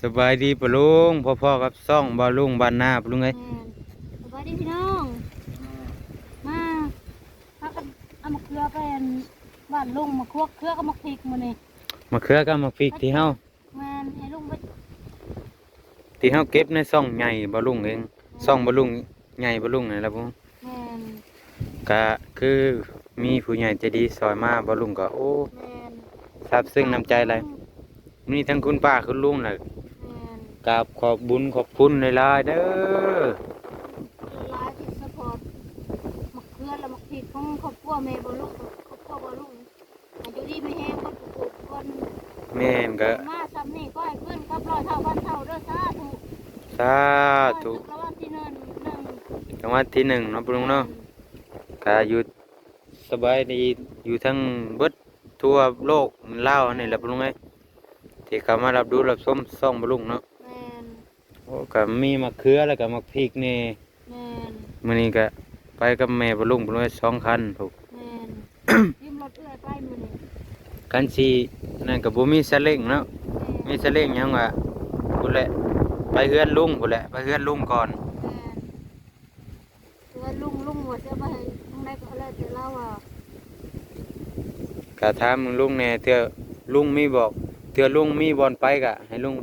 สบายดีปะลุงพ่อๆกับซ่องบาลุงบ้านนาปะลุงเอ้ยแม่นสวัสดีพี่น้อง มาพากันเอามะเขือไปอันบ้านลุงมาควักเขือกับมะพริกมื้อนี้มาเครือกับมาฟิกที่เฮาแม่นให้ลุงไปที่เฮาเก็บในซ่องใหญ่บาลุงเองซ่องบาลุงใหญ่บาลุงนี่ล่ะผมแม่นก็คือมีผู้ใหญ่ใจดีซอยมาบาลุงก็โอ้แม่นซาบซึ้งน้ำใจเลยมีทั้งคุณป้าคุณลุงน่ะแม่น กราบขอบบุญขอบคุณหลายๆเด้อหลายที่สปอร์ตมะเขือและมะพริกของครอบครัวแม่บ่ลุงครอบครัวบ่ลุงอายุดีไม่แห้งคนปลูกคนแม่นก็มาซ้ำนี่ก็ให้ขึ้นกับร้อยเท่าพันเท่าเด้อสาธุสาธุรางวัลที่หนึ่งหนึ่งจังหวัดที่หนึ่งเนาะปะลุงเนาะก็อยู่สบายดีอยู่ทั้งเบิดทั่วโลกลาวนี่แหละปะลุงเอ้ยที่เขามารับดูรับชมซ่องปะลุงเนาะแม่นโอ้ ก็มีมะเขือแล้วก็มะพริกนี่แม่นมื้อนี้ก็ไปกับแม่ปะลุงปะลุงเอ้ยสองคันถูกแม่นยืมรถเอื้อยไปมื้อนี้คันสินั่นก็บ่มีสเล้งเนาะแม่มีนสเล้งหยังว่าพุ่นแหละไปเฮือนลุงพุ่นแหละไปเฮือนลุงก่อนแม่นตัวลุงลุงว่าจะไปให้ลุงได้ก็แล้วแต่เราอะก็ถามลุงแหน่เทื่อลุงมีบอกเทื่อลุงมีบ่อนไปก็ให้ลุง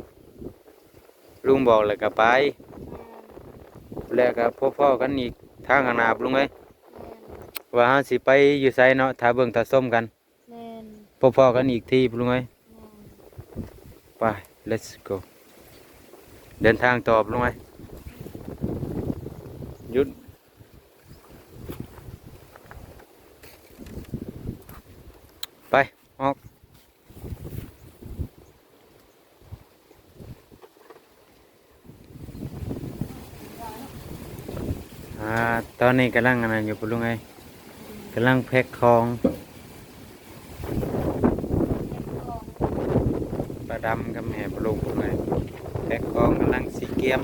ลุงบอกแล้วก็ไปแม่นแล้วก็พ่อๆกันอีกทางข้างหน้าลุงเอ้ยแม่นว่าเฮาสิไปอยู่ไสเนาะถ้าเบิ่งถ้าส้มกันแม่นพ่อๆกันอีกทีลุงเอ้ยแม่นไป let's go เดินทางต่อลุงเอ้ยหยุดไปออกอ่าต อนนี้กำลังอันนั้นอยู่ปะลุงเอ้ยกำลังแพ็คของปลาดำกับแม่ปะลุงปะลุงเอ้ยแพ็คของกำลังสีเกียม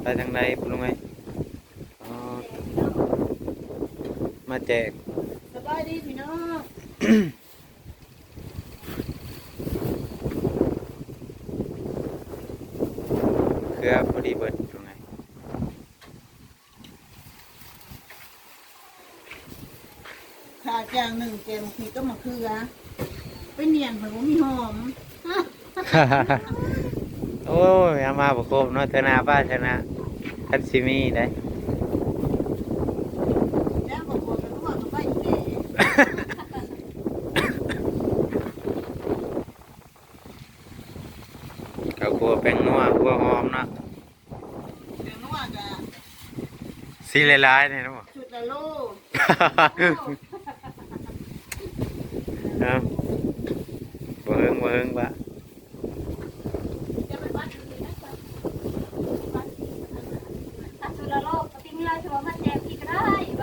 ไปทางใดปะลุงเอ้ยอ๋อมาแจกสบายดีพี่น้องเครือพอดีเบิดปะลุงเอ้ย ขาด อย่างหนึ่งเกมทีก็มาเคือไปเนียนเหมือนว่ามีหอมโอ้ยเอามาประคบเนาะเธอนาป้าเธอนาคันซิมีได้แล้วบางคนก็ว่าไปแก่ข้าวคั่วแป้งนัวคั่วหอมเนาะเดี๋ยวนู้นจะสีหลายๆนี่นะบ่ชุดละโล เอาบ่ เฮิงบ่เฮิงปะจะไปบ้านที่ไหนกันถ้าสุรโลกปฏิมิลาชวมแจกอีกไล่ป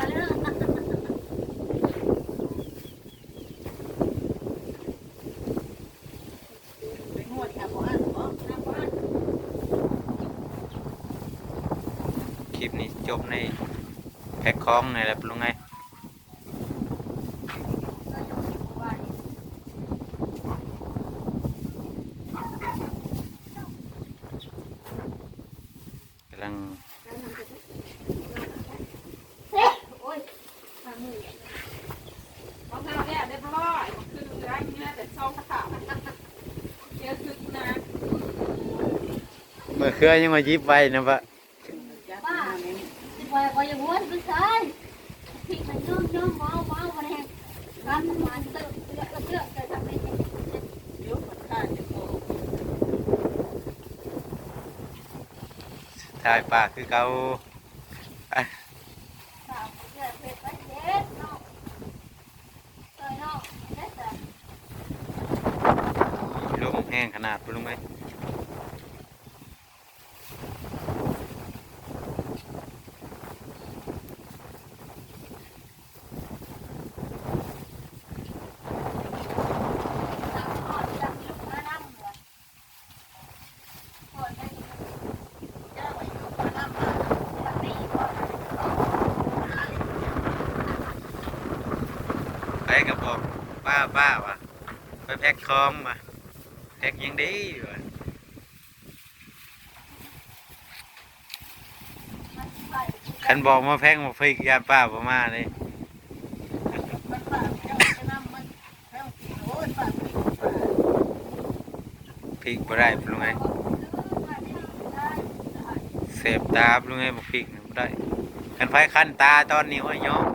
งวดค่ะบ่อ่านบ่คลิปนี้จบในแพ็คของนี่แหละปลุงไงำลังโอ้ยทางมือของเราเนี่อยคือร้านเนื้อแต่ซองกระถางเยอะคือนะเมื่อเครือยังมายิบไว้นะปะป้าสิบวันก็ยังวนไปใส่พี่มันย่อมย่อมเมาเมามาแหงร้านมันมันเติมเลือดเลือดจะทำให้ เดี๋ยวมันขาดจะโต ถ่ายปากคือเขาอะสาวเลือดเป็ดไปเด็ดเนาะเออเนาะเด็ดจ้ะลมแห้งขนาดปลุงไงไก็บอกป้าป้าว่ะไปแพ็คคอมมาแพ็คยังดีว่ะคันบอกมาแพ็คมาฟิกยาป้าประมาณนี้พริกบ่ได้ปลุงไงเสพตาปลุงไงบ่พริกบ่ได้คันไฟขันตาตอนนี้ว่ายอม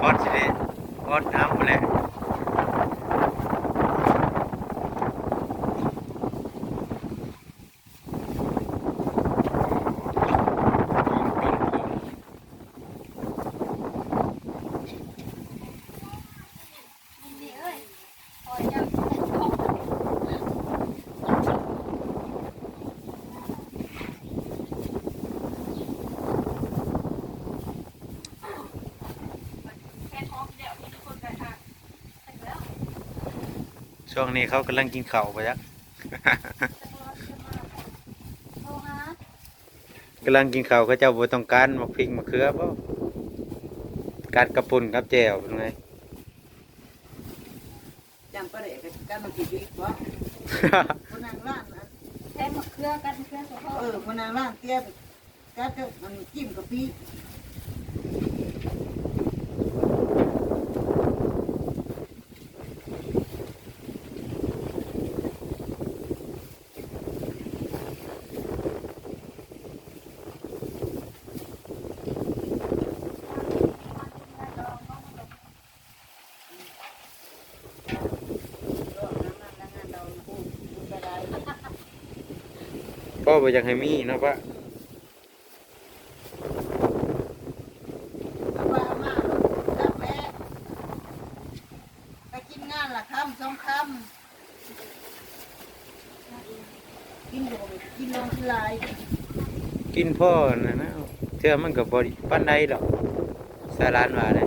พอดีเด้ พอด ช่วงนี้เขากำลังกินข้าวไปจักกำลังกินข้าวเขาเจ้าบ่ต้องการมักพริกมะเขือบ่การกระปุ่นกับแจ่วเป็นไงจังประเดกกันมากินอีกวะคนนางร้านนะแท้มะเขือกันเขือสะโพกเออคนนางร้านเตี้ยกัดเจ้ามันจิ้มกะปิ พ่อบ่อยากให้มีเนาะปะเอาว่าเอามาจับแม่ไปกินงานละคำสองคำกินอยู่บ่กินลงทีไรกินพ่อน่ะนะเทื่อมันก็บ่ได้ปานใดหรอกสารานว่าเลย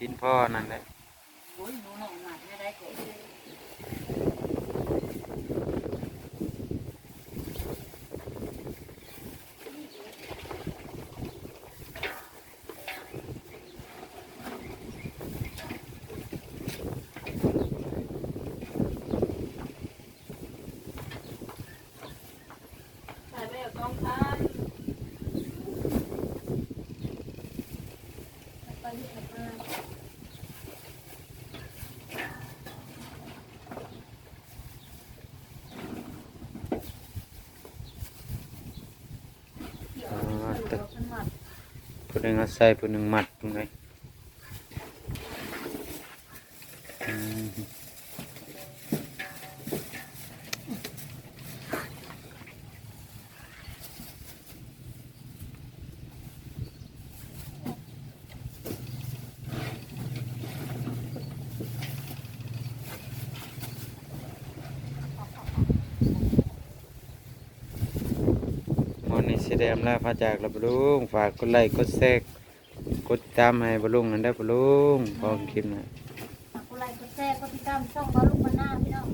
กินพ่อนั่นแหละ โอ้ยหนูหน่องหนักไม่ได้เกิด ใส่ไปเอาต้องทาน อ๋อแต่ ผู้หนึงใส่ผู้หนึ่งมัดตรงไหน สิได้อำลาพระจากเราบลุงฝากกดไลค์กดแชร์กดตามให้บลุงนั่นได้อบลุงพร้อมคลิปนะ ฝากกดไลค์กดแชร์กดติดตามช่องบอลลูกมันหน้าพี่น้อง